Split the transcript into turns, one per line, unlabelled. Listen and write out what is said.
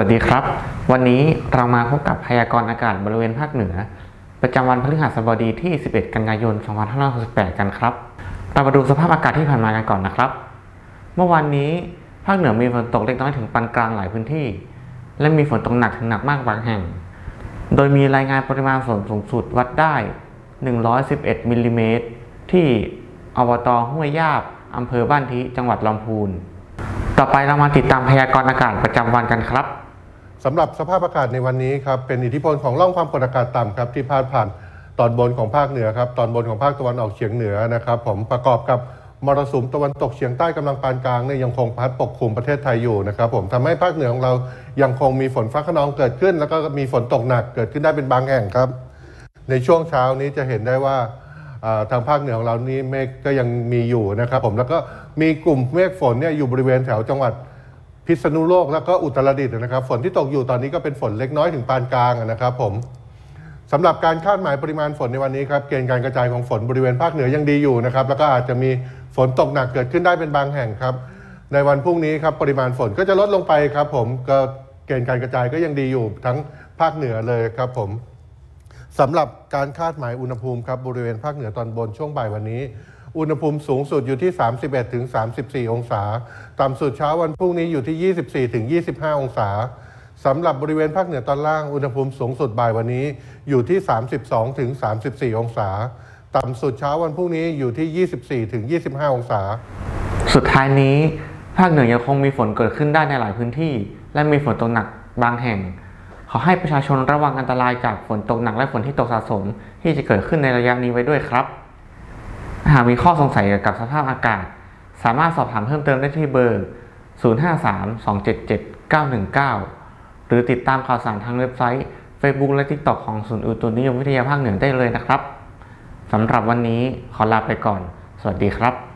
วัสดีครับ วันนี้เรามาพบกับพยากรณ์อากาศบริเวณภาคเหนือ ประจำวันพฤหัสบดีที่ 11 กันยายน 2568 กันครับ เรามาดูสภาพอากาศที่ผ่านมากันก่อนนะครับ เมื่อวานนี้ภาคเหนือมีฝนตกเล็กน้อยถึงปานกลางหลายพื้นที่ และมีฝนตกหนักถึงหนักมากบางแห่ง โดยมีรายงานปริมาณฝนสูงสุดวัดได้ 111 มิลลิเมตรที่อบตห้วยยาบอำเภอบ้านทิจังหวัดลำพูนต่อไปเรามาติดตามพยากรณ์อากาศประจำวันกันครับ
สำหรับสภาพอากาศในวันนี้ครับเป็นอิทธิพลของร่องความกดอากาศต่ำครับที่พาดผ่านตอนบนของภาคเหนือครับตอนบนของภาคตะวันออกเฉียงเหนือนะครับผมประกอบกับมรสุมตะวันตกเฉียงใต้กำลังปานกลางเนี่ยยังคงพัดปกคลุมประเทศไทยอยู่นะครับผมทำให้ภาคเหนือของเรายังคงมีฝนฟ้าขนองเกิดขึ้น แล้วก็มีฝนตกหนักเกิดขึ้นได้เป็นบางแห่งครับ ในช่วงเช้านี้จะเห็นได้ว่าทางภาคเหนือของเรานี่เมฆก็ยังมีอยู่นะครับผมแล้วก็มีกลุ่มเมฆฝนเนี่ยอยู่บริเวณแถวจังหวัด พิษณุโลกแล้วก็อุตรดิตถ์นะครับ ฝนที่ตกอยู่ตอนนี้ก็เป็นฝนเล็กน้อยถึงปานกลางนะครับ ผมสำหรับการคาดหมายปริมาณฝนในวันนี้ครับเกณฑ์การกระจายของฝนบริเวณภาคเหนือยังดีอยู่นะครับ แล้วก็อาจจะมีฝนตกหนักเกิดขึ้นได้เป็นบางแห่งครับ ในวันพรุ่งนี้ครับปริมาณฝนก็จะลดลงไปครับ ผมก็เกณฑ์การกระจายก็ยังดีอยู่ทั้งภาคเหนือเลยครับ ผมสำหรับการคาดหมายอุณหภูมิครับบริเวณภาคเหนือตอนบนช่วงบ่ายวันนี้ อุณหภูมิสูงสุดอยู่ที่ 31ถึง34 องศา ต่ำสุดเช้าวันพรุ่งนี้อยู่ที่ 24ถึง25 องศาสำหรับบริเวณภาคเหนือตอนล่างอุณหภูมิสูงสุดบ่ายวันนี้อยู่ที่ 32ถึง34 องศา ต่ำสุดเช้าวันพรุ่งนี้อยู่ที่ 24ถึง25 องศา
สุดท้ายนี้ ภาคเหนือยังคงมีฝนเกิดขึ้นได้ในหลายพื้นที่ และมีฝนตกหนักบางแห่ง ขอให้ประชาชนระวังอันตรายจากฝนตกหนักและฝนที่ตกสะสม ที่จะเกิดขึ้นในระยะนี้ไว้ด้วยครับ หากมีข้อสงสัยเกี่ยวกับสภาพอากาศ สามารถสอบถามเพิ่มเติมได้ที่เบอร์ 0532779119 หรือติดตามข่าวสารทางเว็บไซต์ Facebook และ TikTok ของศูนย์อุตุนิยมวิทยาภาคเหนือได้เลยนะครับสำหรับวันนี้ขอลาไปก่อน สวัสดีครับ